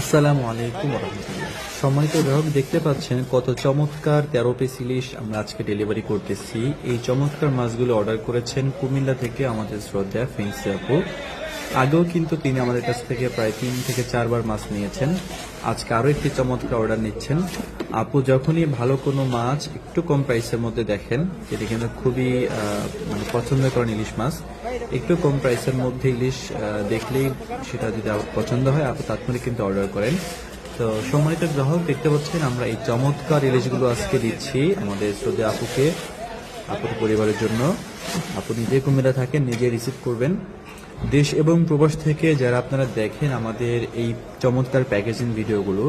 আসসালামু আলাইকুম রহমতুল্লাহ। সম্মানিত গ্রাহক, দেখতে পাচ্ছেন কত চমৎকার তেরো পিস ইলিশ আমরা আজকে ডেলিভারি করতেছি। এই চমৎকার মাছগুলো অর্ডার করেছেন কুমিল্লা থেকে আমাদের শ্রদ্ধা ফেন্সি আপু। আগেও কিন্তু তিনি আমাদের কাছ থেকে প্রায় তিন থেকে চারবার মাছ নিয়েছেন। আজকে আরও একটি চমৎকার অর্ডার নিচ্ছেন। আপু যখনই ভালো কোনো মাছ একটু কম প্রাইসের মধ্যে দেখেন যেটি কিন্তু খুবই মানে পছন্দ করেন ইলিশ মাছ। একটু কম প্রাইসের মধ্যে ইলিশ দেখলেই সেটা যদি পছন্দ হয় আপনি তাৎক্ষণিক কিন্তু অর্ডার করেন। তো সম্মানিত গ্রাহক, দেখতে পাচ্ছেন আমরা এই চমৎকার ইলিশগুলো আজকে দিচ্ছি আমাদের শ্রদ্ধা আপুকে, আপুর পরিবারের জন্য। আপু নিজে কুমিল্লা থাকেন নিজে রিসিভ করবেন। দেশ এবং প্রবাস থেকে যারা আপনারা দেখেন আমাদের এই চমৎকার প্যাকেজিং ভিডিওগুলো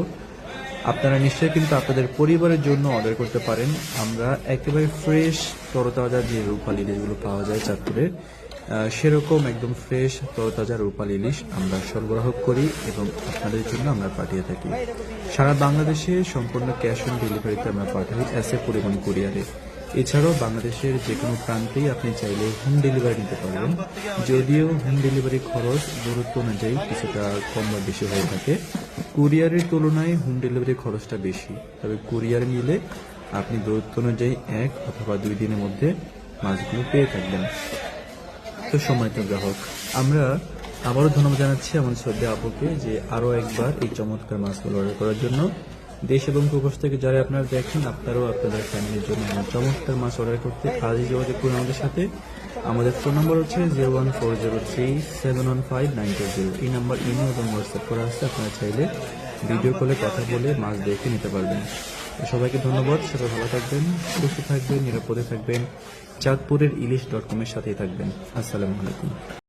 আপনারা নিশ্চয়ই কিন্তু আপনাদের পরিবারের জন্য অর্ডার করতে পারেন। আমরা একেবারে ফ্রেশ তরতাজা যে রূপালি ইলিশগুলো পাওয়া যায় চাঁদপুরে সেরকম একদম ফ্রেশ তরতাজা রূপালি ইলিশ আমরা সরবরাহ করি এবং আপনাদের জন্য আমরা পাঠিয়ে থাকি। সারা বাংলাদেশে সম্পূর্ণ ক্যাশ অন ডেলিভারিতে আমরা পাঠাই এ পরিবহন কুরিয়ারে এছাড়াও বাংলাদেশের যে কোনো প্রান্তেই আপনি চাইলে হোম ডেলিভারি নিতে পারবেন। যদিও হোম ডেলিভারি খরচ দূরত্ব অনুযায়ী কিছুটা কম বা বেশি হয়ে থাকে। কুরিয়ারের তুলনায় হোম ডেলিভারি খরচটা বেশি। তবে কুরিয়ার নিলে আপনি দূরত্ব অনুযায়ী এক অথবা দুই দিনের মধ্যে মাছগুলো পেয়ে থাকবেন। তো সম্মানিত গ্রাহক, আমরা আবারও ধন্যবাদ জানাচ্ছি আমার শ্রদ্ধা আপুকে যে আরও একবার এই চমৎকার মাছগুলো অর্ডার করার জন্য। দেশ এবং প্রবাস থেকে যারা আপনারা দেখেন, আপনারাও আপনাদের ফ্যামিলির জন্য চমৎকার মাছ অর্ডার করতে আজই যোগাযোগ করুন আমাদের সাথে। আমাদের ফোন নম্বর হচ্ছে zero one four zero three seven one five nine two zero এই নাম্বার ইমেল এবং হোয়াটসঅ্যাপ করা আছে আপনারা চাইলে ভিডিও কলে কথা বলে মাছ দেখে নিতে পারবেন। সবাইকে ধন্যবাদ, সবাই ভালো থাকবেন, সুস্থ থাকবেন, নিরাপদে থাকবেন। চাঁদপুরের ইলিশ ডট কমের সাথেই থাকবেন। আসসালামু আলাইকুম।